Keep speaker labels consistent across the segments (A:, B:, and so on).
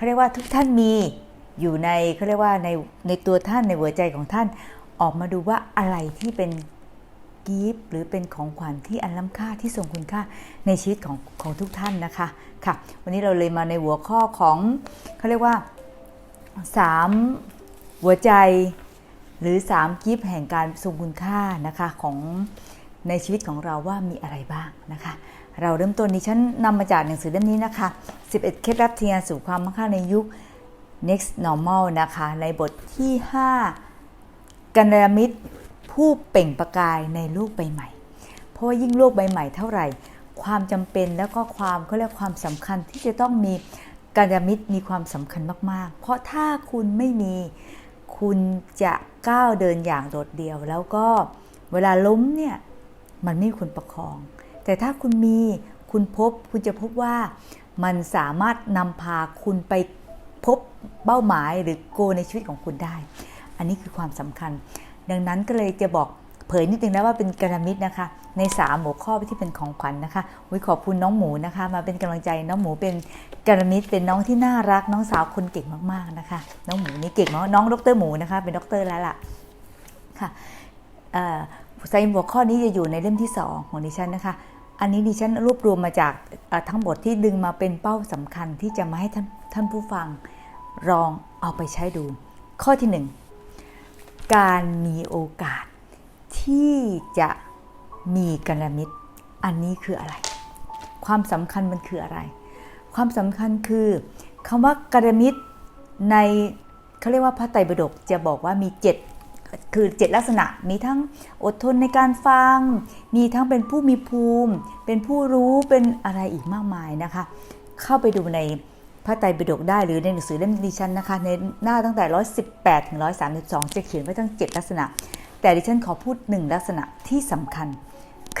A: เขาเรียกว่าทุกท่านมีอยู่ในเขาเรียกว่าในในตัวท่านในหัวใจของท่านออกมาดูว่าอะไรที่เป็นกิฟต์หรือเป็นของขวัญที่อันล้ำค่าที่ทรงคุณค่าในชีวิตของของทุกท่านนะคะค่ะ วันนี้เราเลยมาในหัวข้อของเขาเรียกว่า 3 หัวใจหรือ 3 กิฟต์แห่งการทรงคุณค่านะคะของในชีวิตของเราว่ามีอะไรบ้างนะคะ เราเริ่มต้นนี้ฉันนำมาจากหนังสือเล่มนี้นะคะ 11 เคล็ดลับที่งานสู่ความมั่งคั่งในยุค next normal นะคะ ในบทที่ 5 กัญญามิตรผู้เปล่งประกายในโลกใบใหม่ เพราะว่ายิ่งโลกใบใหม่เท่าไหร่ ความจำเป็นแล้วก็ความเขาเรียกความสำคัญที่จะต้องมีกัญญามิตรมีความสำคัญมาก ๆ เพราะถ้าคุณไม่มีคุณจะก้าวเดินอย่างโดดเดี่ยว แล้วก็เวลาล้มเนี่ยมันไม่มีคนประคอง แต่ถ้าคุณมีคุณพบคุณจะพบว่ามันสามารถนำพาคุณไปพบเป้าหมายหรือโกในชีวิตของคุณได้ อันนี้คือความสำคัญ ดังนั้นก็เลยจะบอกเผยนิดนึงนะว่าเป็นกระมิดนะคะ ใน3หัวข้อที่เป็นของขวัญนนะคะวิขอบคุณน้องหมูนะคะ มาเป็นกำลังใจน้องหมูเป็นกระมิดเป็นน้องที่น่ารัก น้องสาวคนเก่งมากๆนะคะ น้องหมูนี่เก่งมากน้องดรหมูนะคะ เป็นดรแล้วล่ะค่ะไซน์หัวข้อนี้จะอยู่ในเล่มที่ 2 ของดิฉันนะคะ อันนี้ดิฉันรวบรวมมาจากทั้งหมดที่ดึงมาเป็นเป้าสำคัญที่จะมาให้ท่านท่านผู้ฟังลองเอาไปใช้ดู ข้อที่ 1 การมีโอกาสที่จะมีกัลมิตร อันนี้คืออะไร ความสำคัญมันคืออะไร ความสำคัญคือคำว่ากัลมิตรในเขาเรียกว่าพระไตรปิฎกจะบอกว่ามี 7 คือ 7 ลักษณะมีทั้งอดทนในการฟัง มีทั้งเป็นผู้มีภูมิ เป็นผู้รู้เป็นอะไรอีกมากมายนะคะ เข้าไปดูในพระไตรปิฎกได้หรือในหนังสือเล่มดิฉันนะคะในหน้าตั้งแต่ 118 ถึง 132 จะเขียนไว้ทั้ง 7 ลักษณะ แต่ดิฉันขอพูดหนึ่งลักษณะที่สำคัญ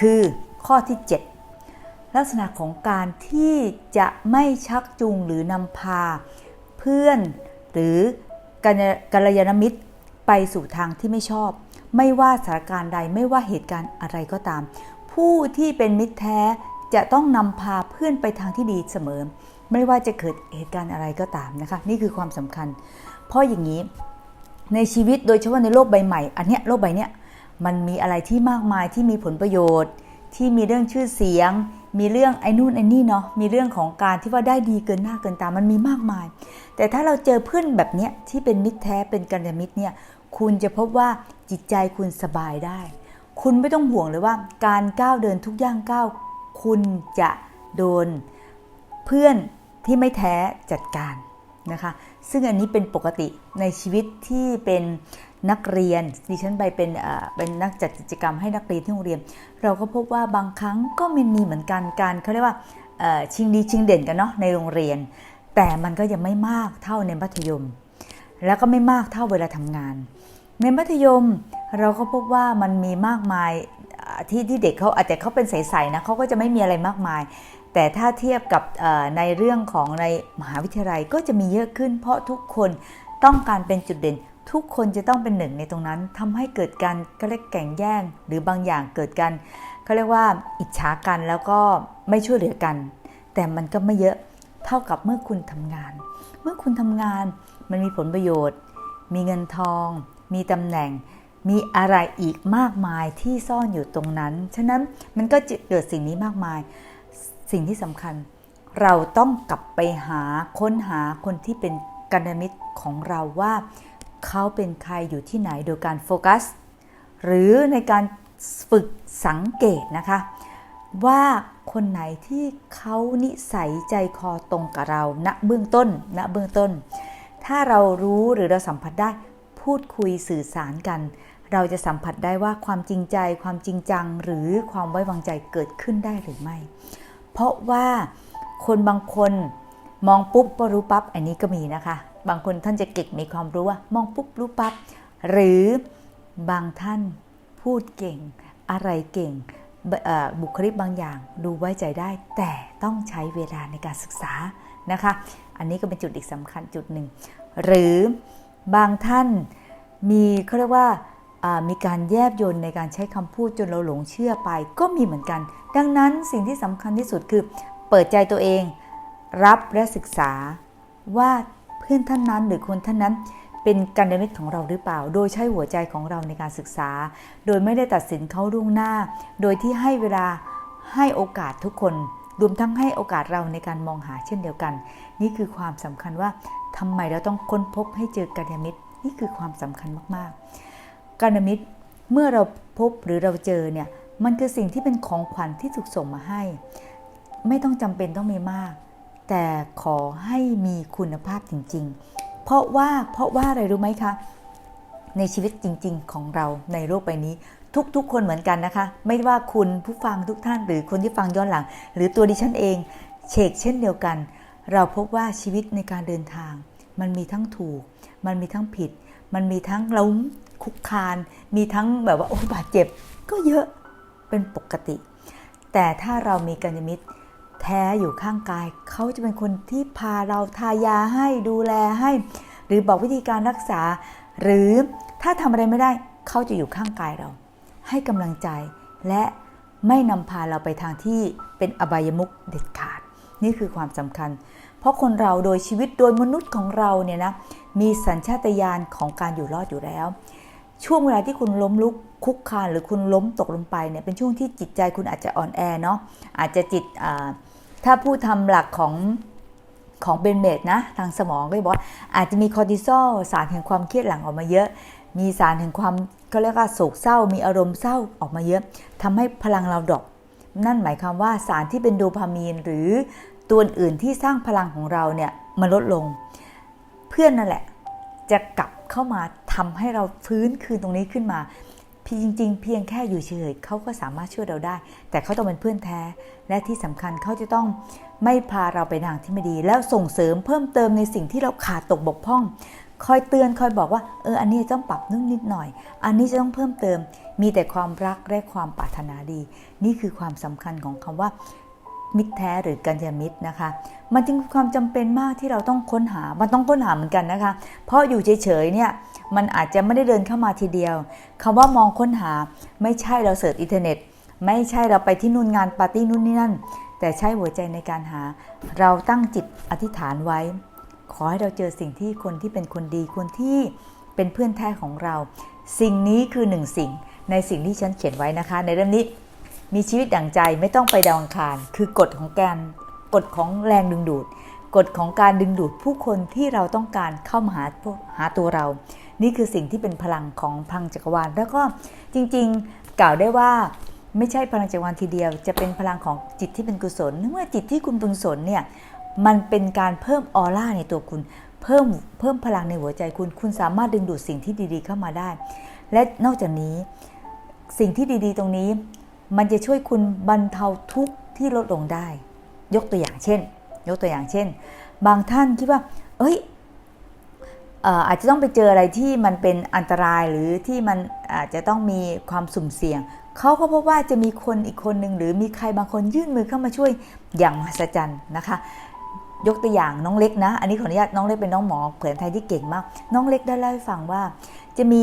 A: คือข้อที่ 7 ลักษณะของการที่จะไม่ชักจูงหรือนำพา เพื่อนหรือกัลยาณมิตร ไปสู่ทางที่ไม่ชอบ ไม่ว่าสถานการณ์ใดไม่ว่าเหตุการณ์อะไรก็ตาม ผู้ที่เป็นมิตรแท้จะต้องนำพาเพื่อนไปทางที่ดีเสมอ ไม่ว่าจะเกิดเหตุการณ์อะไรก็ตามนะคะ นี่คือความสำคัญ เพราะอย่างนี้ในชีวิตโดยเฉพาะในโลกใบใหม่ อันเนี้ยโลกใบเนี้ยมันมีอะไรที่มากมายที่มีผลประโยชน์ ที่มีเรื่องชื่อเสียง มีเรื่องไอ้นู่นไอ้นี่เนาะมีเรื่องของการที่ว่าได้ดีเกินหน้าเกินตามันมีมากมาย แต่ถ้าเราเจอเพื่อนแบบเนี้ยที่เป็นมิตรแท้เป็นกัลยาณมิตรเนี่ย คุณจะพบว่าจิตใจคุณสบายได้ คุณไม่ต้องห่วงเลยว่า การก้าวเดินทุกย่างก้าวคุณจะโดนเพื่อนที่ไม่แท้จัดการนะคะ ซึ่งอันนี้เป็นปกติในชีวิตที่เป็นนักเรียนดิฉันไปเป็นเป็นนักจัดกิจกรรมให้นักเรียนที่โรงเรียน เราก็พบว่าบางครั้งก็มันมีเหมือนกันการเขาเรียกว่าชิงดีชิงเด่นกันเนาะในโรงเรียน แต่มันก็ยังไม่มากเท่าในมัธยม แล้วก็ไม่มากเท่าเวลาทำงาน ในมัธยมเราก็พบว่ามันมีมากมายที่ที่เด็กเขาอาจจะเขาเป็นใสๆนะเขาก็จะไม่มีอะไรมากมาย แต่ถ้าเทียบกับในเรื่องของในมหาวิทยาลัยก็จะมีเยอะขึ้น เพราะทุกคนต้องการเป็นจุดเด่น ทุกคนจะต้องเป็นหนึ่งในตรงนั้นทำให้เกิดการก็เรียกแข่งแย่ง หรือบางอย่างเกิดการเขาเรียกว่าอิจฉากันแล้วก็ไม่ช่วยเหลือกัน แต่มันก็ไม่เยอะเท่ากับเมื่อคุณทำงาน เมื่อคุณทำงานมันมีผลประโยชน์ มีเงินทอง มีตำแหน่ง มีอะไรอีกมากมายที่ซ่อนอยู่ตรงนั้น ฉะนั้นมันก็จะเกิดสิ่งนี้มากมาย สิ่งที่สำคัญ เราต้องกลับไปหาค้นหาคนที่เป็นกันมิตรของเราว่าเขาเป็นใครอยู่ที่ไหนโดยการโฟกัส หรือในการฝึกสังเกตนะคะ ว่าคนไหนที่เขานิสัยใจคอตรงกับเราณเบื้องต้นณเบื้องต้น ถ้าเรารู้หรือเราสัมผัสได้ พูดคุยสื่อสารกัน เราจะสัมผัสได้ว่าความจริงใจ ความจริงจัง หรือความไว้วางใจเกิดขึ้นได้หรือไม่ เพราะว่าคนบางคนมองปุ๊บก็รู้ปั๊บอันนี้ก็มีนะคะ บางคนท่านจะเก่งมีความรู้ว่า มองปุ๊บรู้ปั๊บหรือบางท่านพูดเก่ง อะไรเก่งบุคลิกบางอย่างดูไว้ใจได้ แต่ต้องใช้เวลาในการศึกษานะคะ อันนี้ก็เป็นจุดอีกสำคัญจุดหนึ่ง หรือ บางท่านมีเขาเรียกว่ามีการแยบยนในการใช้คำพูดจนเราหลงเชื่อไปก็มีเหมือนกัน ดังนั้นสิ่งที่สำคัญที่สุดคือเปิดใจตัวเอง รับและศึกษาว่าเพื่อนท่านนั้นหรือคนท่านนั้น เป็นกัลยาณมิตรของเราหรือเปล่า โดยใช้หัวใจของเราในการศึกษา โดยไม่ได้ตัดสินเขาล่วงหน้า โดยที่ให้เวลาให้โอกาสทุกคนรวมทั้งให้โอกาสเราในการมองหาเช่นเดียวกัน นี่คือความสำคัญว่าทำไมเราต้องค้นพบให้เจอกัลยาณมิตร นี่คือความสำคัญมากๆกัลยาณมิตรเมื่อเราพบหรือเราเจอเนี่ยมันคือสิ่งที่เป็นของขวัญที่ถูกส่งมาให้ ไม่ต้องจำเป็นต้องมีมาก แต่ขอให้มีคุณภาพจริง ๆ เพราะว่าเพราะว่าอะไรรู้ไหมคะในชีวิตจริง ๆ ของเราในโลกใบนี้ ทุกๆ คนเหมือนกันนะคะ ไม่ว่าคุณผู้ฟังทุกท่านหรือคนที่ฟังย้อนหลัง หรือตัวดิฉันเองเชกเช่นเดียวกัน เราพบว่าชีวิตในการเดินทาง มันมีทั้งถูก มันมีทั้งผิด มันมีทั้งล้มคุกคาน มีทั้งแบบว่าโอ้บาดเจ็บ ก็เยอะเป็นปกติ แต่ถ้าเรามีกัญญมิตรแท้อยู่ข้างกาย เขาจะเป็นคนที่พาเราทายาให้ดูแลให้ หรือบอกวิธีการรักษา หรือถ้าทำอะไรไม่ได้เขาจะอยู่ข้างกายเรา ให้กำลังใจและไม่นำพาเราไปทางที่เป็นอบายมุขเด็ดขาด นี่คือความสำคัญ เพราะคนเราโดยชีวิตโดยมนุษย์ของเราเนี่ยนะมีสัญชาตญาณของการอยู่รอดอยู่แล้ว ช่วงเวลาที่คุณล้มลุกคุกคานหรือคุณล้มตกลงไปเนี่ยเป็นช่วงที่จิตใจคุณอาจจะอ่อนแอเนาะอาจจะจิตถ้าพูดทำหลักของของเบนเมดนะทางสมองก็บอกว่าอาจจะมีคอร์ติซอลสารแห่งความเครียดหลั่งออกมาเยอะ มีสารแห่งความก็เรียกว่าโศกเศร้า มีอารมณ์เศร้าออกมาเยอะทำให้พลังเราดรอปนั่นหมายความว่าสารที่เป็นโดพามีนหรือ ตัวอื่นที่สร้างพลังของเราเนี่ยมันลดลง เพื่อนนั่นแหละ จะกลับเข้ามาทำให้เราฟื้นคืนตรงนี้ขึ้นมาพี่จริง ๆ เพียงแค่อยู่เฉยเขาก็สามารถช่วยเราได้ แต่เขาต้องเป็นเพื่อนแท้ และที่สำคัญเขาจะต้องไม่พาเราไปทางที่ไม่ดี แล้วส่งเสริมเพิ่มเติมในสิ่งที่เราขาดตกบกพร่อง คอยเตือนคอยบอกว่าเอออันนี้ต้องปรับนุ่นนิดหน่อย อันนี้จะต้องเพิ่มเติม มีแต่ความรักและความปรารถนาดี นี่คือความสำคัญของคำว่า มิตรแท้หรือกัญญามิตรนะคะ มันจึงความจำเป็นมากที่เราต้องค้นหา มันต้องค้นหาเหมือนกันนะคะ เพราะอยู่เฉยๆเนี่ยมันอาจจะไม่ได้เดินเข้ามาทีเดียวคำว่ามองค้นหาไม่ใช่เราเสิร์ชอินเทอร์เน็ต ไม่ใช่เราไปที่นู่นงานปาร์ตี้นู่นนี่นั่น แต่ใช้หัวใจในการหา เราตั้งจิตอธิษฐานไว้ ขอให้เราเจอสิ่งที่คนที่เป็นคนดีคนที่เป็นเพื่อนแท้ของเรา สิ่งนี้คือหนึ่งสิ่งในสิ่งที่ฉันเขียนไว้นะคะ ในเรื่องนี้ มีชีวิตดั่งใจไม่ต้องไปดาวอังคาร คือกฎของการกฎของแรงดึงดูด กฎของการดึงดูดผู้คนที่เราต้องการเข้ามาหาหาตัวเรา นี่คือสิ่งที่เป็นพลังของพลังจักรวาล แล้วก็จริงๆกล่าวได้ว่าไม่ใช่พลังจักรวาลทีเดียว จะเป็นพลังของจิตที่เป็นกุศลเมื่อจิตที่คุณเป็นกุศลเนี่ยมันเป็นการเพิ่มออร่าในตัวคุณ เพิ่มเพิ่มพลังในหัวใจคุณ คุณสามารถดึงดูดสิ่งที่ดีๆเข้ามาได้ และนอกจากนี้สิ่งที่ดีๆ ตรงนี้ มันจะช่วยคุณบรรเทาทุกข์ที่ลดลงได้ ยกตัวอย่างเช่น ยกตัวอย่างเช่น บางท่านคิดว่า เอ้ยอาจจะต้องไปเจออะไรที่มันเป็นอันตรายหรือที่มันอาจจะต้องมีความสุ่มเสี่ยง เขาก็พบว่าจะมีคนอีกคนหนึ่งหรือมีใครบางคนยื่นมือเข้ามาช่วยอย่างมหัศจรรย์นะคะ ยกตัวอย่างน้องเล็กนะ อันนี้ขออนุญาตน้องเล็กเป็นน้องหมอเผยไทยที่เก่งมาก น้องเล็กได้เล่าให้ฟังว่า จะมี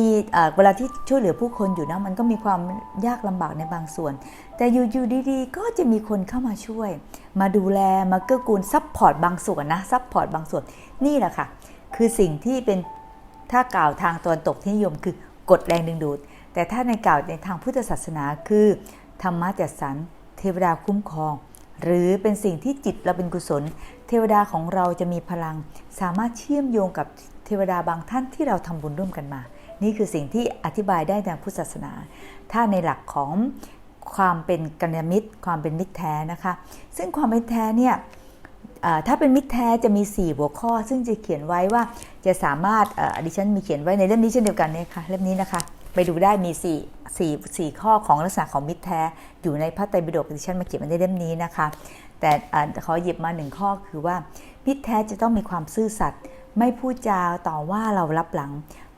A: เวลาที่ช่วยเหลือผู้คนอยู่นะมันก็มีความยากลำบากในบางส่วน แต่อยู่ๆดีๆ ก็จะมีคนเข้ามาช่วย มาดูแลมาเกื้อกูลซับพอร์ตบางส่วนนะซับพอร์ตบางส่วนนี่แหละค่ะ คือสิ่งที่เป็นถ้ากล่าวทางตอนตกที่นิยมคือกฎแรงดึงดูด แต่ถ้าในกล่าวในทางพุทธศาสนาคือ ธรรมะจัดสรรเทวดาคุ้มครอง หรือเป็นสิ่งที่จิตเราเป็นกุศล เทวดาของเราจะมีพลัง สามารถเชื่อมโยงกับเทวดาบางท่านที่เราทำบุญร่วมกันมา นี่คือสิ่งที่อธิบายได้ทางพุทธศาสนา ถ้าในหลักของความเป็นกัญญามิตร ความเป็นมิตรแท้นะคะ ซึ่งความเป็นแท้เนี่ยถ้าเป็นมิตรแท้จะมี 4 หัวข้อ ซึ่งจะเขียนไว้ว่าจะสามารถดิฉันมีเขียนไว้ในเล่มนี้เช่นเดียวกันเนี่ยค่ะเล่มนี้นะคะไปดูได้มี4 4 4ข้อของลักษณะของมิตรแท้อยู่ในพระไตรปิฎกดิฉันมาเขียนไว้ในเล่มนี้นะคะ แต่ขอหยิบมาหนึ่งข้อคือว่า มิตรแท้จะต้องมีความซื่อสัตย์ไม่พูดจาต่อว่าเรารับหลัง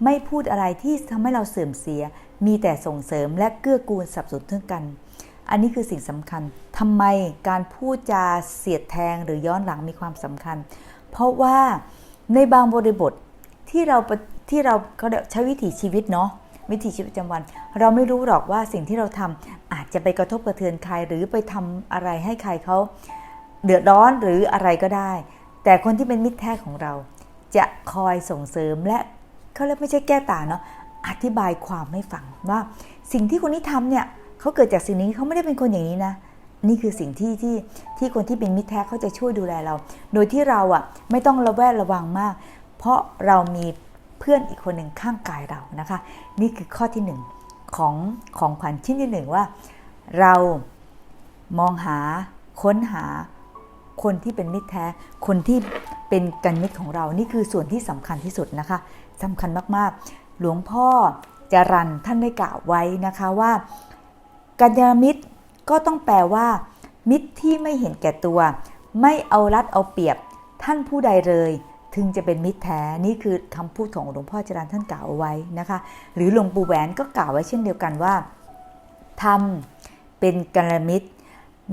A: ไม่พูดอะไรที่ทำให้เราเสื่อมเสีย มีแต่ส่งเสริมและเกื้อกูลสับสนเท่ากัน อันนี้คือสิ่งสำคัญทำไมการพูดจาเสียดแทงหรือย้อนหลังมีความสำคัญ เพราะว่าในบางบริบทที่เราที่เราเขาใช้วิถีชีวิตเนาะ วิถีชีวิตประจำวัน เราไม่รู้หรอกว่าสิ่งที่เราทำอาจจะไปกระทบกระเทือนใคร หรือไปทำอะไรให้ใครเขาเดือดร้อนหรืออะไรก็ได้แต่แต่คนที่เป็นมิตรแท้ของเรา จะคอยส่งเสริมและเขาเรียกไม่ใช่แก้ต่างเนาะอธิบายความให้ฟังว่า สิ่งที่คนนี้ทำเนี่ยเขาเกิดจากสิ่งนี้เขาไม่ได้เป็นคนอย่างนี้นะนี่คือสิ่งที่ที่ที่คนที่เป็นมิตรแท้เขาจะช่วยดูแลเรา โดยที่เราอะไม่ต้องระแวดระวังมาก เพราะเรามี เพื่อนอีกคนหนึ่งข้างกายเรานะคะ นี่คือข้อที่หนึ่งของของขวัญชิ้นที่หนึ่งว่า เรามองหาค้นหาคนที่เป็นมิตรแท้ คนที่เป็นกันมิตรของเรา นี่คือส่วนที่สำคัญที่สุดนะคะสำคัญมากๆ หลวงพ่อจรันท่านได้กล่าวไว้นะคะว่ากัญญามิตรก็ต้องแปลว่า มิตรที่ไม่เห็นแก่ตัว ไม่เอารัดเอาเปรียบท่านผู้ใดเลย ถึงจะเป็นมิตรแท้นี่คือคำพูดของหลวงพ่อจรันท่านกล่าวเอาไว้นะคะ หรือหลวงปู่แหวนก็กล่าวไว้เช่นเดียวกันว่าทำเป็นกัลมิตร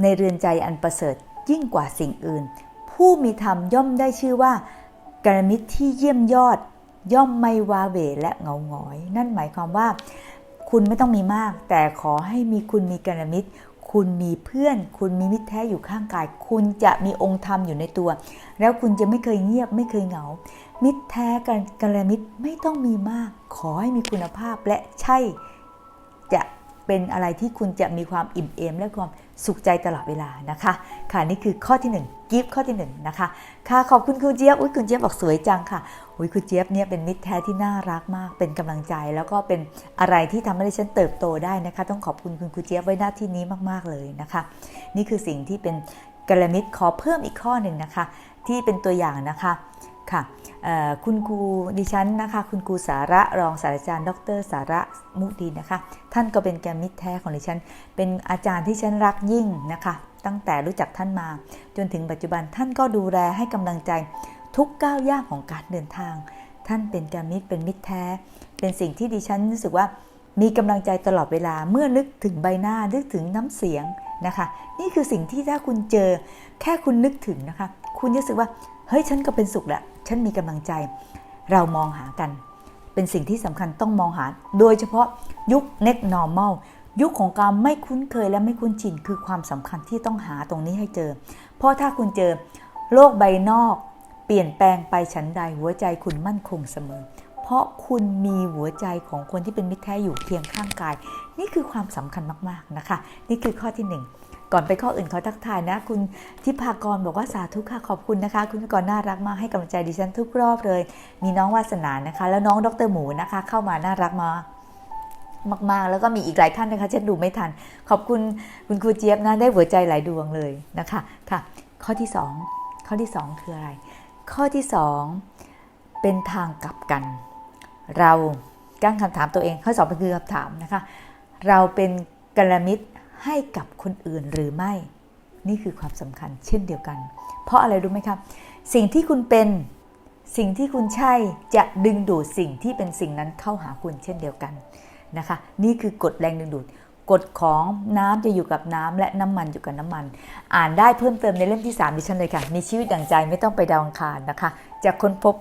A: ในเรือนใจอันประเสริฐยิ่งกว่าสิ่งอื่น ผู้มีธรรมย่อมได้ชื่อว่ากัลมิตรที่เยี่ยมยอด ย่อมไม่วาเวและเหงาหงอย นั่นหมายความว่า คุณไม่ต้องมีมาก แต่ขอให้มีคุณมีกัลมิตร คุณมีเพื่อน คุณมีมิตรแท้อยู่ข้างกาย คุณจะมีองค์ธรรมอยู่ในตัว แล้วคุณจะไม่เคยเงียบไม่เคยเหงา มิตรแท้กันกัลมิตรไม่ต้องมีมาก ขอให้มีคุณภาพและใช่ จะเป็นอะไรที่คุณจะมีความอิ่มเอม และความสุขใจตลอดเวลานะคะ ค่ะนี่คือข้อที่ 1กิฟต์ข้อที่1นะคะค่ะขอบคุณคุณเจี๊ยบอุ้ยคุณเจี๊ยบบอกสวยจังค่ะ อุ้ยคุณเจี๊ยบเนี่ยเป็นมิตรแท้ที่น่ารักมาก เป็นกำลังใจ แล้วก็เป็นอะไรที่ทำให้ดิฉันเติบโตได้นะคะ ต้องขอบคุณคุณครูเจี๊ยบไว้หน้าที่นี้มาก ๆ เลยนะคะ นี่คือสิ่งที่เป็นกลมิตรขอเพิ่มอีกข้อหนึ่งนะคะ ที่เป็นตัวอย่างนะคะค่ะคุณครูดิฉันนะคะ คุณครูสาระรองศาสตราจารย์ ดร สาระมุดีนะคะ ท่านก็เป็นแกมิตรแท้ของดิฉัน เป็นอาจารย์ที่ฉันรักยิ่งนะคะ ตั้งแต่รู้จักท่านมา จนถึงปัจจุบันท่านก็ดูแลให้กำลังใจ ทุกก้าวย่างของการเดินทาง ท่านเป็นแกรมิตรเป็นมิตรแท้ เป็นสิ่งที่ดิฉันรู้สึกว่ามีกำลังใจตลอดเวลาเมื่อนึกถึงใบหน้านึกถึงน้ำเสียงนะคะ นี่คือสิ่งที่ถ้าคุณเจอแค่คุณนึกถึงนะคะ คุณจะรู้สึกว่าเฮ้ยฉันก็เป็นสุขแหละฉันมีกำลังใจ เรามองหากัน เป็นสิ่งที่สำคัญต้องมองหา โดยเฉพาะยุค next normal ยุคของการไม่คุ้นเคยและไม่คุ้นชินคือความสำคัญที่ต้องหาตรงนี้ให้เจอ เพราะถ้าคุณเจอโลกใบนอก เปลี่ยนแปลงไปฉันใดหัวใจคุณมั่นคงเสมอ เพราะคุณมีหัวใจของคนที่เป็นมิตรแท้อยู่เคียงข้างกาย นี่คือความสำคัญมากๆนะคะ นี่คือข้อที่หนึ่งก่อนไปข้ออื่นขอทักทายนะ คุณทิพากรบอกว่าสาธุค่ะขอบคุณนะคะ คุณทิพากรน่ารักมากให้กำลังใจดิฉันทุกรอบเลย มีน้องวาสนานะคะ แล้วน้องดรหมูนะคะ เข้ามาน่ารักมากมากๆ แล้วก็มีอีกหลายท่านนะคะฉันดูไม่ทัน ขอบคุณคุณครูเจี๊ยบนะได้หัวใจหลายดวงเลยนะคะค่ะ ข้อที่ 2 ข้อที่ 2 คืออะไร ข้อที่ 2 เป็นทางกลับกัน เราตั้งคำถามตัวเอง ข้อสองเป็นคือคำถามนะคะ เราเป็นกัลมิตรให้กับคนอื่นหรือไม่ นี่คือความสำคัญเช่นเดียวกัน เพราะอะไรรู้ไหมครับ สิ่งที่คุณเป็นสิ่งที่คุณใช่จะดึงดูดสิ่งที่เป็นสิ่งนั้นเข้าหาคุณเช่นเดียวกันนะคะ นี่คือกฎแรงดึงดูด กฎของน้ำจะอยู่กับน้ำและน้ำมันอยู่กับน้ำมัน อ่านได้เพิ่มเติมในเล่มที่ 3 ดิฉันเลยค่ะ มีชีวิตดั่งใจไม่ต้องไปดาวอังคารนะคะ จะค้นพบ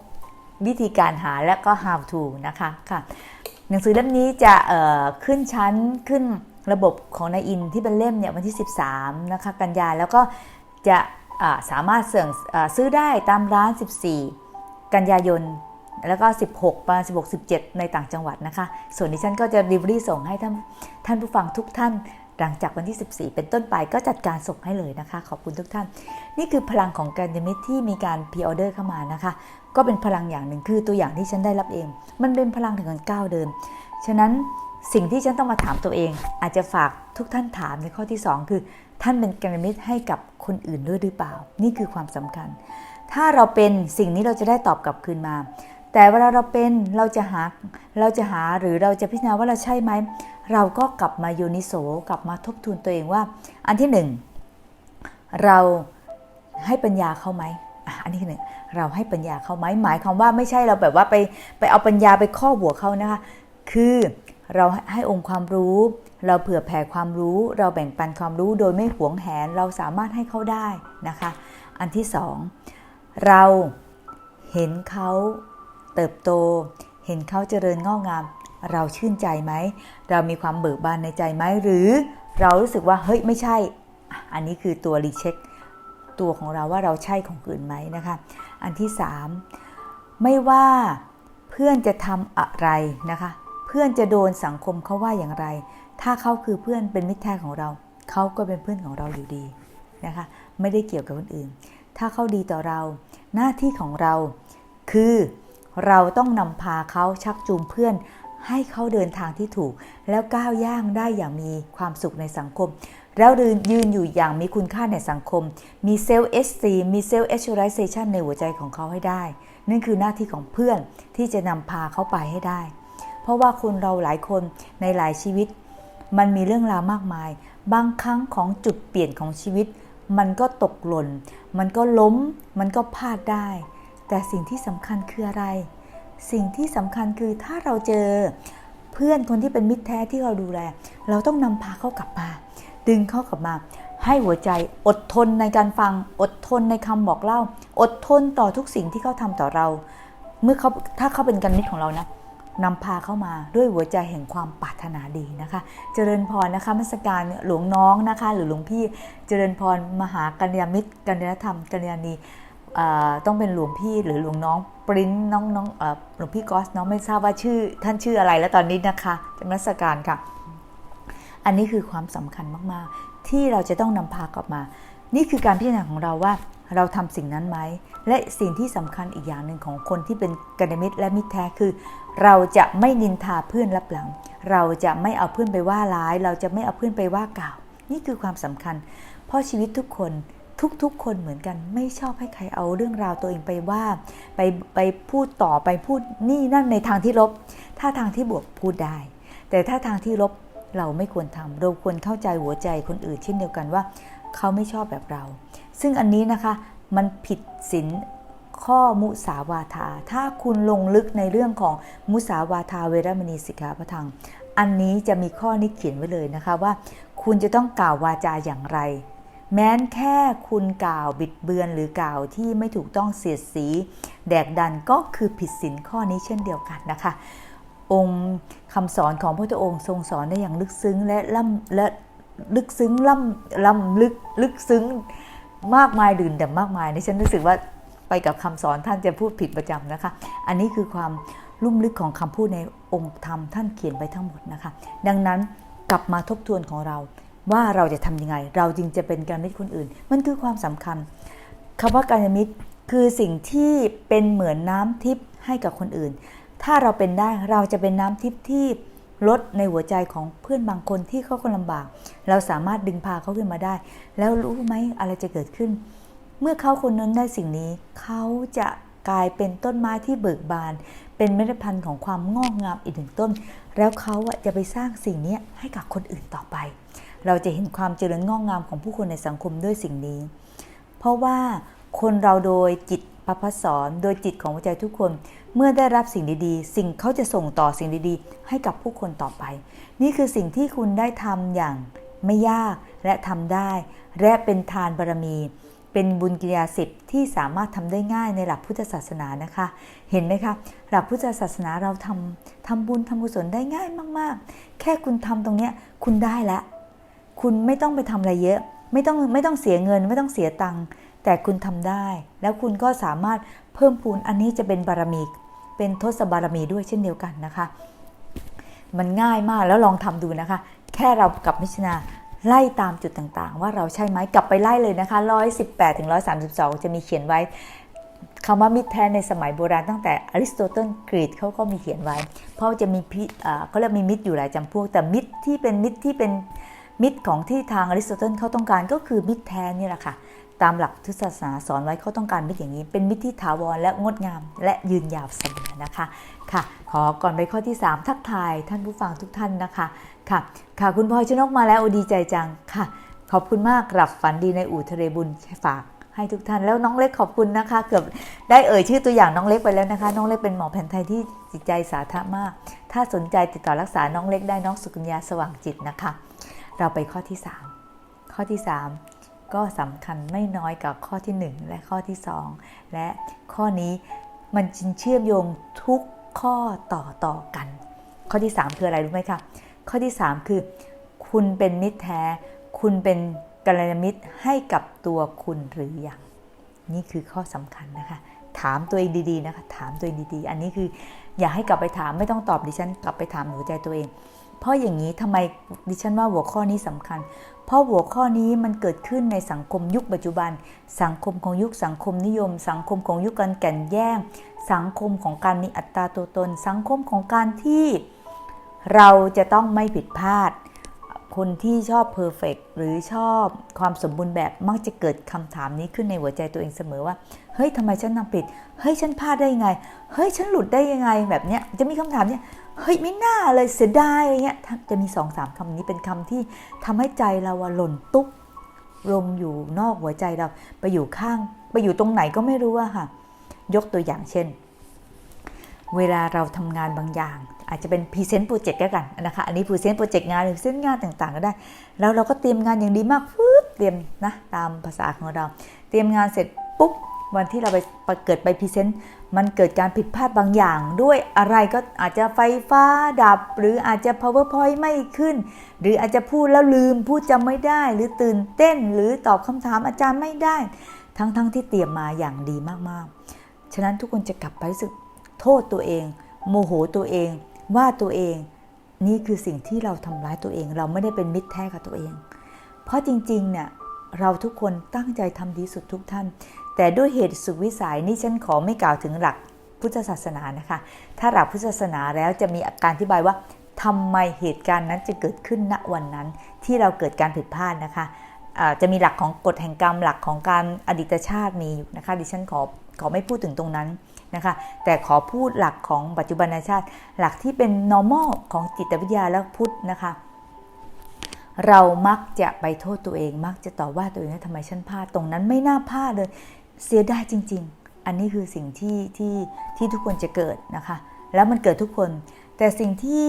A: วิธีการหาและก็ how to นะคะค่ะ หนังสือเล่มนี้จะขึ้นชั้นขึ้นระบบของนายอินที่เป็นเล่มเนี่ยวันที่ 13 นะคะ กันยาแล้วก็จะสามารถเสื่องซื้อได้ตามร้าน 14 กันยายน แล้วก็ 16ประมาณ16 17 ในต่างจังหวัดนะคะ ส่วนดิฉันก็จะรีวิวส่งให้ท่านท่านผู้ฟังทุกท่าน หลังจากวันที่ 14 เป็นต้นไปก็จัดการส่งให้เลยนะคะ ขอบคุณทุกท่าน นี่คือพลังของการยมิตที่มีการพรีออเดอร์เข้ามานะคะ ก็เป็นพลังอย่างหนึ่งคือตัวอย่างที่ฉันได้รับเอง มันเป็นพลังถึงการก้าวเดิน ฉะนั้นสิ่งที่ฉันต้องมาถามตัวเอง อาจจะฝากทุกท่านถามในข้อที่ 2 คือ ท่านเป็นกรมิตรให้กับคนอื่นด้วยหรือเปล่า นี่คือความสำคัญ ถ้าเราเป็นสิ่งนี้เราจะได้ตอบกลับคืนมา แต่เวลาเราเป็นเราจะหาเราจะหาหรือเราจะพิจารณาว่าเราใช่ไหม เราก็กลับมาโยนิโสกลับมาทบทวนตัวเองว่า อันที่หนึ่งเราให้ปัญญาเข้าไหมอันที่หนึ่งเราให้ปัญญาเข้าไหมหมายความว่าไม่ใช่เราแบบว่าไปไปเอาปัญญาไปข้อหัวเขานะคะ คือเราให้องค์ความรู้ เราเผื่อแผ่ความรู้ เราแบ่งปันความรู้โดยไม่หวงแหนเราสามารถให้เขาได้นะคะ อันที่สองเราเห็นเขา เติบโต เห็นเขาเจริญงอกงาม เราชื่นใจไหม เรามีความเบิกบานในใจไหมหรือเรารู้สึกว่าเฮ้ยไม่ใช่ อันนี้คือตัวรีเช็คตัวของเราว่าเราใช่ของอื่นไหมนะคะ อันที่ 3 ไม่ว่าเพื่อนจะทำอะไรนะคะ เพื่อนจะโดนสังคมเขาว่าอย่างไร ถ้าเขาคือเพื่อนเป็นมิตรแท้ของเรา เขาก็เป็นเพื่อนของเราอยู่ดีนะคะ ไม่ได้เกี่ยวกับคนอื่น ถ้าเขาดีต่อเรา หน้าที่ของเราคือ เราต้องนำพาเขาชักจูงเพื่อนให้เขาเดินทางที่ถูก แล้วก้าวย่างได้อย่างมีความสุขในสังคม แล้วยืนอยู่อย่างมีคุณค่าในสังคม มีเซลล์เอสซีมีเซลล์เอชไรเซชันในหัวใจของเขาให้ได้ นั่นคือหน้าที่ของเพื่อนที่จะนำพาเขาไปให้ได้ เพราะว่าคนเราหลายคนในหลายชีวิต มันมีเรื่องราวมากมาย บางครั้งของจุดเปลี่ยนของชีวิต มันก็ตกหล่น มันก็ล้ม มันก็พลาดได้ แต่สิ่งที่สำคัญคืออะไร สิ่งที่สำคัญคือถ้าเราเจอเพื่อนคนที่เป็นมิตรแท้ที่เราดูแล เราต้องนำพาเขากลับมา ดึงเขากลับมา ให้หัวใจอดทนในการฟัง อดทนในคำบอกเล่า อดทนต่อทุกสิ่งที่เขาทำต่อเรา เมื่อเขาถ้าเขาเป็นกันมิตรของเรานะนำพาเข้ามาด้วยหัวใจแห่งความปรารถนาดีนะคะ เจริญพรนะคะมัสการหลวงน้องนะคะ หรือหลวงพี่เจริญพรมหากัญญามิตรกัญญาธรรมกัญญาณี ต้องเป็นหลวงพี่หรือหลวงน้องปริ้นน้องน้องหลวงพี่กอสน้องไม่ทราบว่าชื่อ ท่านชื่ออะไรแล้วตอนนี้นะคะมัสการค่ะ อันนี้คือความสำคัญมากๆ ที่เราจะต้องนำพากลับมา นี่คือการพิจารณาของเราว่าเราทำสิ่งนั้นไหม และสิ่งที่สำคัญอีกอย่างหนึ่งของคนที่เป็นกัณมิตรและมิตรแท้คือ เราจะไม่นินทาเพื่อนรับหลัง เราจะไม่เอาเพื่อนไปว่าร้าย เราจะไม่เอาเพื่อนไปว่ากล่าว นี่คือความสำคัญ เพราะชีวิตทุกคน ทุกๆ คนเหมือนกันไม่ชอบให้ใครเอาเรื่องราวตัวเองไปว่า ไปไปพูดต่อไปพูดนี่นั่นในทางที่ลบ ถ้าทางที่บวกพูดได้ แต่ถ้าทางที่ลบเราไม่ควรทำเราควรเข้าใจหัวใจคนอื่นเช่นเดียวกันว่า เขาไม่ชอบแบบเรา ซึ่งอันนี้นะคะมันผิดศีลข้อมุสาวาทา ถ้าคุณลงลึกในเรื่องของมุสาวาทาเวรมณีสิกขาพระทังอันนี้จะมีข้อนี้เขียนไว้เลยนะคะว่า คุณจะต้องกล่าววาจาอย่างไร แม้นแค่คุณกล่าวบิดเบือนหรือกล่าวที่ไม่ถูกต้องเสียดสี แดกดันก็คือผิดศีลข้อนี้เช่นเดียวกันนะคะ องค์คำสอนของพระองค์ทรงสอนได้อย่างลึกซึ้งและล่ำและลึกซึ้งล่ำล่ำลึกลึกซึ้งมากมายดื่นแต่มากมายในฉันรู้สึกว่าไปกับคำสอนท่านจะพูดผิดประจำนะคะ อันนี้คือความลุ่มลึกของคำพูดในองค์ธรรมท่านเขียนไปทั้งหมดนะคะ ดังนั้นกลับมาทบทวนของเรา ว่าเราจะทำยังไง เราจึงจะเป็นการมิตรคนอื่น มันคือความสำคัญคำว่าการมิตรคือสิ่งที่เป็นเหมือนน้ำทิพย์ให้กับคนอื่น ถ้าเราเป็นได้เราจะเป็นน้ำทิพย์ที่ลดในหัวใจของเพื่อนบางคนที่เขาคนลำบาก เราสามารถดึงพาเขาขึ้นมาได้ แล้วรู้ไหมอะไรจะเกิดขึ้น เมื่อเขาคนนั้นได้สิ่งนี้ เขาจะกลายเป็นต้นไม้ที่เบิกบาน เป็นเมล็ดพันธุ์ของความงอกงามอีกหนึ่งต้น แล้วเขาจะไปสร้างสิ่งนี้ให้กับคนอื่นต่อไป เราจะเห็นความเจริญงอกงามของผู้คนในสังคมด้วยสิ่งนี้ เพราะว่าคนเราโดยจิตประพัสสอนโดยจิตของหัวใจทุกคนเมื่อได้รับสิ่งดีๆ สิ่งเขาจะส่งต่อสิ่งดีๆ ให้กับผู้คนต่อไป นี่คือสิ่งที่คุณได้ทำอย่างไม่ยากและทำได้ และเป็นทานบารมี เป็นบุญกิริยาสิบที่สามารถทำได้ง่ายในหลักพุทธศาสนานะคะ เห็นไหมคะ หลักพุทธศาสนาเราทำทำบุญทำกุศลได้ง่ายมากๆ แค่คุณทำตรงเนี้ยคุณได้แล้ว คุณไม่ต้องไปทำอะไรเยอะ ไม่ต้องไม่ต้องเสียเงิน ไม่ต้องเสียตังค์แต่คุณทำได้ แล้วคุณก็สามารถเพิ่มพูนอันนี้จะเป็นบารมี เป็นทศบารมีด้วยเช่นเดียวกันนะคะ มันง่ายมากแล้วลองทำดูนะคะ แค่เรากับมิชนาไล่ตามจุดต่างๆ ว่าเราใช่ไหมกลับไปไล่เลยนะคะ118ถึง132 จะมีเขียนไว้คำว่ามิตรแท้ในสมัยโบราณตั้งแต่อริสโตเติลกรีกเขาก็มีเขียนไว้ เพราะจะมีเขาเรียกมีมิตรอยู่หลายจำพวก แต่มิตรที่เป็นมิตรที่เป็น มิตรของที่ทางอริสโตเติลเขาต้องการก็คือมิตรแท้นี่แหละค่ะ ตามหลักทุตศาสนาสอนไว้เขาต้องการมิตรอย่างนี้ เป็นมิตรที่ถาวรและงดงาม และยืนยาวเสมอนะคะค่ะ ขอก่อนไปข้อที่ 3 ทักทายท่านผู้ฟังทุกท่านนะคะค่ะ ค่ะคุณพลอยชนกมาแล้วโอดีใจจังค่ะ ขอบคุณมากกลับฝันดีในอู่ทะเลบุญฝากให้ทุกท่านแล้วน้องเล็กขอบคุณนะคะ เกือบได้เอ่ยชื่อตัวอย่างน้องเล็กไปแล้วนะคะ น้องเล็กเป็นหมอแผนไทยที่จิตใจสาธารมาก ถ้าสนใจติดต่อรักษาน้องเล็กได้น้องสุกัญญาสว่างจิตนะคะ เราไปข้อที่ 3 ข้อที่ 3 ก็สำคัญไม่น้อยกับข้อที่ 1 และข้อที่ 2 และข้อนี้มันจึงเชื่อมโยงทุกข้อต่อต่อกัน ข้อที่ 3 คืออะไรรู้ไหมคะ ข้อที่ 3 คือ คุณเป็นมิตรแท้ คุณเป็นกัลยาณมิตรให้กับตัวคุณหรือยัง นี่คือข้อสำคัญนะคะ ถามตัวเองดีๆนะคะ ถามตัวเองดีๆ อันนี้คือ อยากให้กลับไปถามไม่ต้องตอบดิฉัน กลับไปถามหัวใจตัวเอง เพราะอย่างนี้ทำไมดิฉันว่าหัวข้อนี้สำคัญ เพราะหัวข้อนี้มันเกิดขึ้นในสังคมยุคปัจจุบัน สังคมของยุคสังคมนิยม สังคมของยุคการแก่นแย่ง สังคมของการมีอัตราตัวตน สังคมของการที่เราจะต้องไม่ผิดพลาด คนที่ชอบเพอร์เฟกหรือชอบความสมบูรณ์แบบมักจะเกิดคำถามนี้ขึ้นในหัวใจตัวเองเสมอว่า เฮ้ยทำไมฉันทำผิด เฮ้ยฉันพลาดได้ยังไง เฮ้ยฉันหลุดได้ยังไงแบบเนี้ย จะมีคำถามเนี้ย เฮ้ยไม่น่าเลยเสียดายอะไรเงี้ยจะมีสองสามคำนี้เป็นคำที่ทำให้ใจเราหล่นตุ๊บลงอยู่นอกหัวใจเราไปอยู่ข้าง ไปอยู่ตรงไหนก็ไม่รู้อะค่ะ ยกตัวอย่างเช่น เวลาเราทำงานบางอย่าง อาจจะเป็นพรีเซนต์โปรเจกต์ก็กันนะคะ อันนี้พรีเซนต์โปรเจกต์งานหรือพรีเซนต์งานต่างๆ ก็ได้ แล้วเราก็เตรียมงานอย่างดีมากปึ๊บเตรียมนะตามภาษาของเรา เตรียมงานเสร็จปุ๊บวันที่เราไปเกิดไปพรีเซนต์ มันเกิดการผิดพลาดบางอย่างด้วยอะไรก็อาจจะไฟฟ้าดับ หรืออาจจะ powerpoint ไม่ขึ้น หรืออาจจะพูดแล้วลืมพูดจำไม่ได้ หรือตื่นเต้น หรือตอบคำถามอาจารย์ไม่ได้ ทั้งๆทที่เตรียมมาอย่างดีมากๆ ฉะนั้นทุกคนจะกลับไปรู้สึกโทษตัวเอง โมโหตัวเอง ว่าตัวเอง นี่คือสิ่งที่เราทำร้ายตัวเอง เราไม่ได้เป็นมิตรแท้กับตัวเอง เพราะจริงๆเนี่ยเราทุกคนตั้งใจทำดีสุดทุกท่าน แต่ด้วยเหตุสุดวิสัยนี่ฉันขอไม่กล่าวถึงหลักพุทธศาสนานะคะ ถ้าหลักพุทธศาสนาแล้วจะมีการอธิบายว่าทำไมเหตุการณ์นั้นจะเกิดขึ้นณวันนั้นที่เราเกิดการผิดพลาดนะคะะจะมีหลักของกฎแห่งกรรมหลักของการอดีตชาติมีอยู่นะคะ ดิฉันขอขอไม่พูดถึงตรงนั้นนะคะ แต่ขอพูดหลักของปัจจุบันชาติ หลักที่เป็น normal ของจิตวิทยาและพุทธนะคะ เรามักจะไปโทษตัวเอง มักจะต่อว่าตัวเองว่าทำไมฉันพลาดตรงนั้นไม่น่าพลาดเลย เสียดายจริง ๆ อันนี้คือสิ่งที่ที่ที่ทุกคนจะเกิดนะคะ แล้วมันเกิดทุกคน แต่สิ่งที่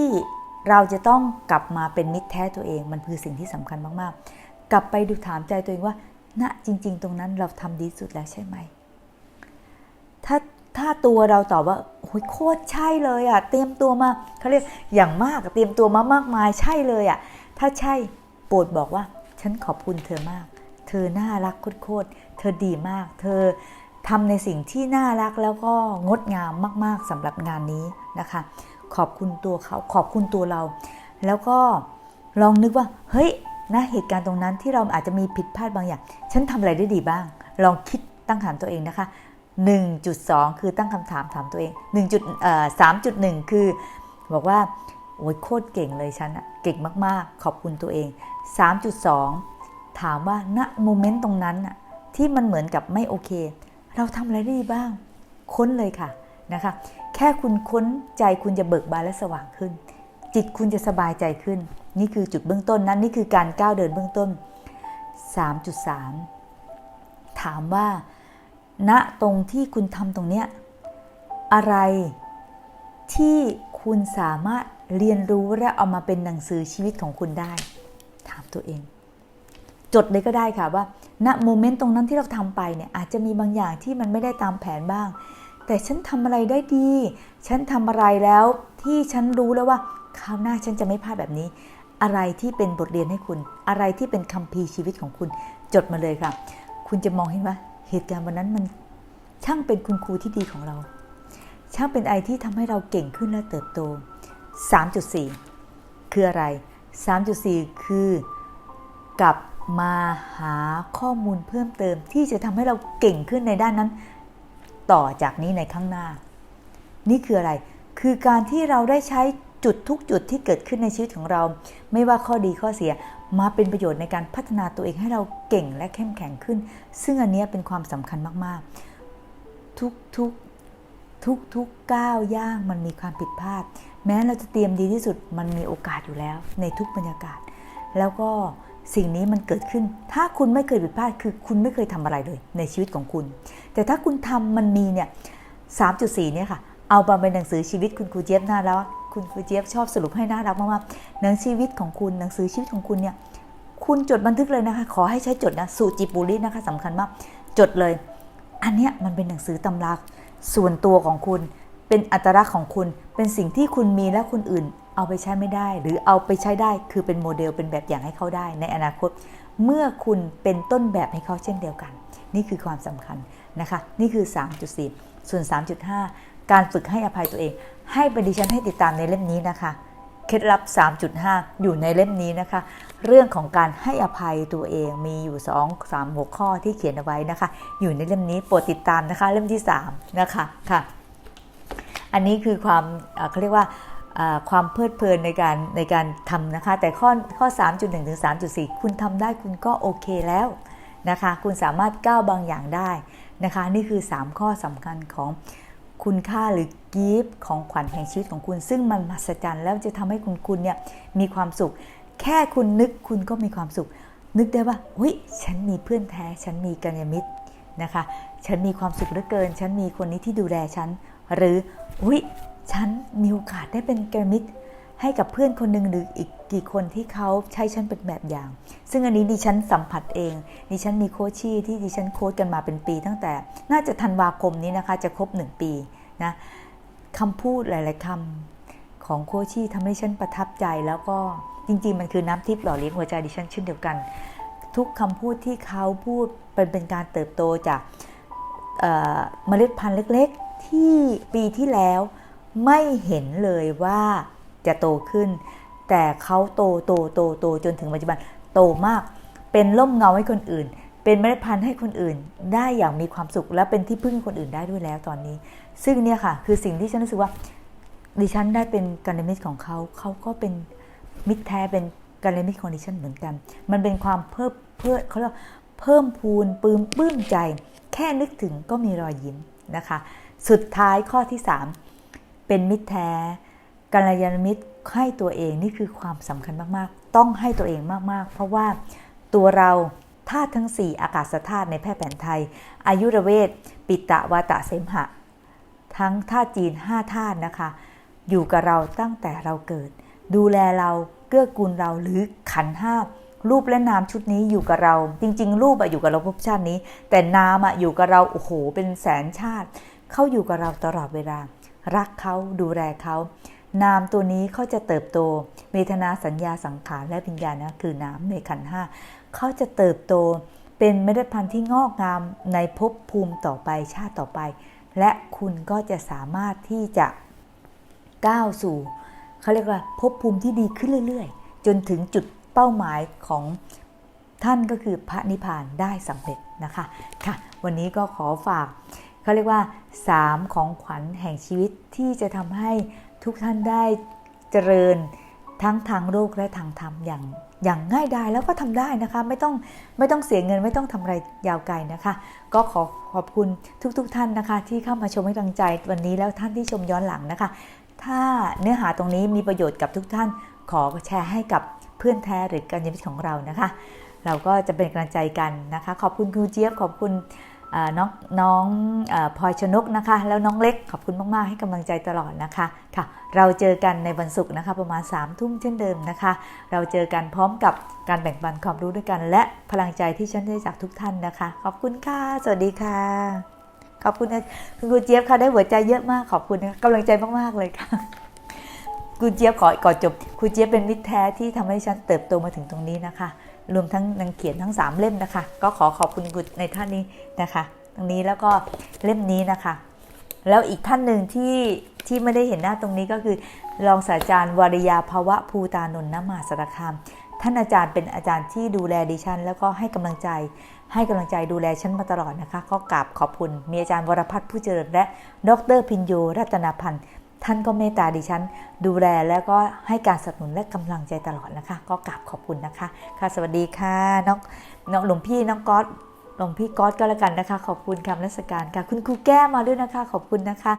A: เราจะต้องกลับมาเป็นมิตรแท้ตัวเอง มันคือสิ่งที่สำคัญมากๆ กลับไปดูถามใจตัวเองว่าณจริง ๆ ตรงนั้นเราทำดีสุดแล้วใช่ไหม ถ้าถ้าตัวเราตอบว่าโอ้ยโคตรใช่เลยอะ่ะ เตรียมตัวมาเขาเรียกอย่างมากเตรียมตัวมามากมายใช่เลยอะ่ะ ถ้าใช่โปรดบอกว่า ฉันขอบคุณเธอมาก เธอน่ารักโคตรเธอดีมาก เธอทำในสิ่งที่น่ารักแล้วก็งดงามมาก ๆสำหรับงานนี้นะคะ ขอบคุณตัวเขาขอบคุณตัวเรา แล้วก็ลองนึกว่า เฮ้ยนะเหตุการณ์ตรงนั้นที่เราอาจจะมีผิดพลาดบางอย่าง ฉันทำอะไรได้ดีบ้าง ลองคิดตั้งถามตัวเองนะคะ 1.2 คือตั้งคำถามถามตัวเอง1.3.1 คือ บอกว่าโอ้ยโคตรเก่งเลยฉันอะเก่งมากๆ ขอบคุณตัวเอง 3.2 ถามว่าณโมเมนต์ตรงนั้นอะที่มันเหมือนกับไม่โอเค เราทำอะไรได้ดีบ้าง ค้นเลยค่ะนะคะ แค่คุณค้นใจคุณจะเบิกบานและสว่างขึ้น จิตคุณจะสบายใจขึ้น นี่คือจุดเบื้องต้นนั้นนี่คือการก้าวเดินเบื้องต้น 3.3 ถามว่า ณตรงที่คุณทำตรงเนี้ยอะไรที่คุณสามารถเรียนรู้และเอามาเป็นหนังสือชีวิตของคุณได้ ถามตัวเอง จดเลยก็ได้ค่ะว่าณโมเมนต์ตรงนั้นที่เราทำไปเนี่ยอาจจะมีบางอย่างที่มันไม่ได้ตามแผนบ้าง แต่ฉันทำอะไรได้ดี ฉันทำอะไรแล้วที่ฉันรู้แล้วว่าคราวหน้าฉันจะไม่พลาดแบบนี้ อะไรที่เป็นบทเรียนให้คุณ อะไรที่เป็นคัมภีร์ชีวิตของคุณ จดมาเลยค่ะ คุณจะมองเห็นว่าเหตุการณ์วันนั้นมันช่างเป็นคุณครูที่ดีของเรา ช่างเป็นไอที่ทำให้เราเก่งขึ้นและเติบโต 3.4 คืออะไร 3.4 คือกับ มาหาข้อมูลเพิ่มเติมที่จะทำให้เราเก่งขึ้นในด้านนั้น ต่อจากนี้ในข้างหน้า นี่คืออะไร คือการที่เราได้ใช้จุดทุกจุดที่เกิดขึ้นในชีวิตของเรา ไม่ว่าข้อดีข้อเสียมาเป็นประโยชน์ในการพัฒนาตัวเองให้เราเก่งและเข้มแข็งขึ้น ซึ่งอันนี้เป็นความสำคัญมากๆ ทุกทุกทุกทุกก้าวย่างมันมีความผิดพลาด แม้เราจะเตรียมดีที่สุดมันมีโอกาสอยู่แล้วในทุกบรรยากาศ แล้วก็ สิ่งนี้มันเกิดขึ้น ถ้าคุณไม่เคยผิดพลาดคือคุณไม่เคยทำอะไรเลยในชีวิตของคุณ แต่ถ้าคุณทำมันมีเนี่ย3.4เนี่ยค่ะ เอามาเป็นหนังสือชีวิตคุณครูเจี๊ยบน่ารักคุณครูเจี๊ยบชอบสรุปให้น่ารักมากๆหนังชีวิตของคุณหนังสือชีวิตของคุณเนี่ย คุณจดบันทึกเลยนะคะ ขอให้ใช้จดนะสูจิปุรินะคะสำคัญมาก จดเลย อันเนี้ยมันเป็นหนังสือตำราส่วนตัวของคุณ เป็นอัตลักษณ์ของคุณ เป็นสิ่งที่คุณมีและคนอื่น เอาไปใช้ไม่ได้ หรือเอาไปใช้ได้คือเป็นโมเดลเป็นแบบอย่างให้เขาได้ ในอนาคต เมื่อคุณเป็นต้นแบบให้เขาเช่นเดียวกัน นี่คือความสำคัญนะคะ นี่คือ 3.4 ส่วน 3.5 การฝึกให้อภัยตัวเอง ให้เป็นดิฉันให้ติดตามในเล่มนี้นะคะเคล็ดลับ 3.5 อยู่ในเล่มนี้นะคะ เรื่องของการให้อภัยตัวเองมีอยู่ 2 3 หัวข้อที่เขียนเอาไว้นะคะ อยู่ในเล่มนี้โปรดติดตามนะคะ เล่มที่ 3 นะคะค่ะ อันนี้คือความเขาเรียกว่า ความเพลิดเพลินในการในการทำนะคะ แต่ข้อข้อ 3.1 ถึง 3.4 คุณทำได้คุณก็โอเคแล้วนะคะ คุณสามารถก้าวบางอย่างได้นะคะ นี่คือ 3 ข้อสำคัญของคุณค่าหรือกิฟต์ของขวัญแห่งชีวิตของคุณ ซึ่งมันมหัศจรรย์แล้วจะทำให้คุณคุณเนี่ยมีความสุข แค่คุณนึกคุณก็มีความสุข นึกได้ว่าเฮ้ยฉันมีเพื่อนแท้ ฉันมีกัลยาณมิตรนะคะ ฉันมีความสุขเหลือเกิน ฉันมีคนนี้ที่ดูแลฉัน หรืออุ้ย ฉันมีโอกาสได้เป็นแกัลยาณมิตให้กับเพื่อนคนหนึ่งหรืออีกกี่คนที่เขาใช้ฉันเป็นแบบอย่าง ซึ่งอันนี้ดิฉันสัมผัสเอง ดิฉันมีโคชชี่ที่ดิฉันโค้ชกันมาเป็นปี ตั้งแต่น่าจะธันวาคมนี้นะคะจะครบ1ปีนะคำพูดหลาย ๆคำของโคชชี่ทำให้ฉันประทับใจแล้วก็จริง ๆ มันคือน้ำทิพย์หล่อเลี้ยงหัวใจดิฉันเช่นเดียวกัน ทุกคำพูดที่เขาพูดเป็นเป็นการเติบโตจากเมล็ดพันธุ์เล็ก ๆ ที่ปีที่แล้ว ไม่เห็นเลยว่าจะโตขึ้น แต่เขาโตโตโตโตจนถึงปัจจุบันโตมาก เป็นร่มเงาให้คนอื่น เป็นเมล็ดพันธุ์ให้คนอื่น ได้อย่างมีความสุขและเป็นที่พึ่งคนอื่นได้ด้วยแล้วตอนนี้ ซึ่งเนี่ยค่ะ คือสิ่งที่ฉันรู้สึกว่าดิฉันได้เป็นกัลยาณมิตรของเขาเขาก็เป็นมิตรแท้เป็นกัลยาณมิตรของดิฉันเหมือนกัน มันเป็นความเพิ่มเพิ่มเขาเรียกเพิ่มพูนปลื้มปลื้มใจ แค่นึกถึงก็มีรอยยิ้มนะคะ สุดท้ายข้อที่ 3 เป็นมิตรแท้กัลยาณมิตรให้ตัวเองนี่คือความสำคัญมากๆ ต้องให้ตัวเองมากๆ เพราะว่าตัวเราธาตุทั้ง 4 อากาศธาตุในแพทย์แผนไทย อายุรเวทปิตะวาตะเสมหะ ทั้งธาตุจีน5ธาตุนะคะ อยู่กับเราตั้งแต่เราเกิด ดูแลเราเกื้อกูลเราหรือขันห้ารูปและนามชุดนี้อยู่กับเรา จริง ๆ รูปอะอยู่กับเราภพชาตินี้ แต่นามอะอยู่กับเราโอ้โหเป็นแสนชาติ เข้าอยู่กับเราตลอดเวลา รักเขาดูแลเขานามตัวนี้เขาจะเติบโต เวทนาสัญญาสังขารและวิญญาณนะคือนามในขันห้าเขาจะเติบโตเป็นเมล็ดพันธุ์ที่งอกงามในภพภูมิต่อไปชาติต่อไป และคุณก็จะสามารถที่จะก้าวสู่เขาเรียกว่าภพภูมิที่ดีขึ้นเรื่อย ๆ จนถึงจุดเป้าหมายของท่านก็คือพระนิพพานได้สำเร็จนะคะค่ะ วันนี้ก็ขอฝาก เขาเรียกว่า 3 ของขวัญแห่งชีวิตที่จะทำให้ทุกท่านได้เจริญทั้งทางโลกและทางธรรมอย่างอย่างง่ายดายแล้วก็ทำได้นะคะ ไม่ต้องไม่ต้องเสียเงินไม่ต้องทำอะไรยาวไกลนะคะ ก็ขอขอบคุณทุกๆทท่านนะคะ ที่เข้ามาชมให้กำลังใจวันนี้แล้วท่านที่ชมย้อนหลังนะคะ ถ้าเนื้อหาตรงนี้มีประโยชน์กับทุกท่าน ขอแชร์ให้กับเพื่อนแท้หรือกัญญามิตรของเรานะคะ เราก็จะเป็นกำลังใจกันนะคะ ขอบคุณครูเจี๊ยบขอบคุณ น้องน้องอพลอยชนกนะคะ แล้วน้องเล็กขอบคุณมาก ๆ ให้กำลังใจตลอดนะคะค่ะ เราเจอกันในวันศุกร์นะคะ ประมาณ3ามทุ่มเช่นเดิมนะคะ เราเจอกันพร้อมกับการแบ่งปันความรู้ด้วยกัน และพลังใจที่ฉันได้จากทุกท่านนะคะ ขอบคุณค่ะ สวัสดีค่ะ ขอบคุณนะคุณครูเจี๊ยบค่ะได้หัวใจเยอะมากขอบคุณกำลังใจมาก ๆ เลยค่ะคุณเจี๊ยบขอก่อนจบคุณเจี๊ยบเป็นมิตรแท้ที่ทำให้ฉันเติบโตมาถึงตรงนี้นะคะ รวมทั้งนางเขียนทั้ง 3 เล่มนะคะ ก็ขอขอบคุณคุณในท่านนี้นะคะตรงนี้แล้วก็เล่มนี้นะคะ แล้วอีกท่านหนึ่งที่ที่ไม่ได้เห็นหน้าตรงนี้ก็คือรองศาสตราจารย์วริยาภาวะภูตานนท์นมหาสารคาม ท่านอาจารย์เป็นอาจารย์ที่ดูแลดิฉัน แล้วก็ให้กำลังใจให้กำลังใจดูแลฉันมาตลอดนะคะ ก็กราบขอบคุณ มีอาจารย์วรพัฒน์ผู้เจริญและ ดรพินโยรัตนพันธ์ ท่านก็เมตตาดิฉัน ดูแลแล้วก็ให้การสนับสนุนและกำลังใจตลอดนะคะ ก็กราบขอบคุณนะคะ ค่ะสวัสดีค่ะน้องน้องหลวงพี่น้องก๊อตหลวงพี่ก๊อตก็แล้วกันนะคะ ขอบคุณคำรัศการค่ะ คุณครูแก้มาด้วยนะคะ ขอบคุณนะคะ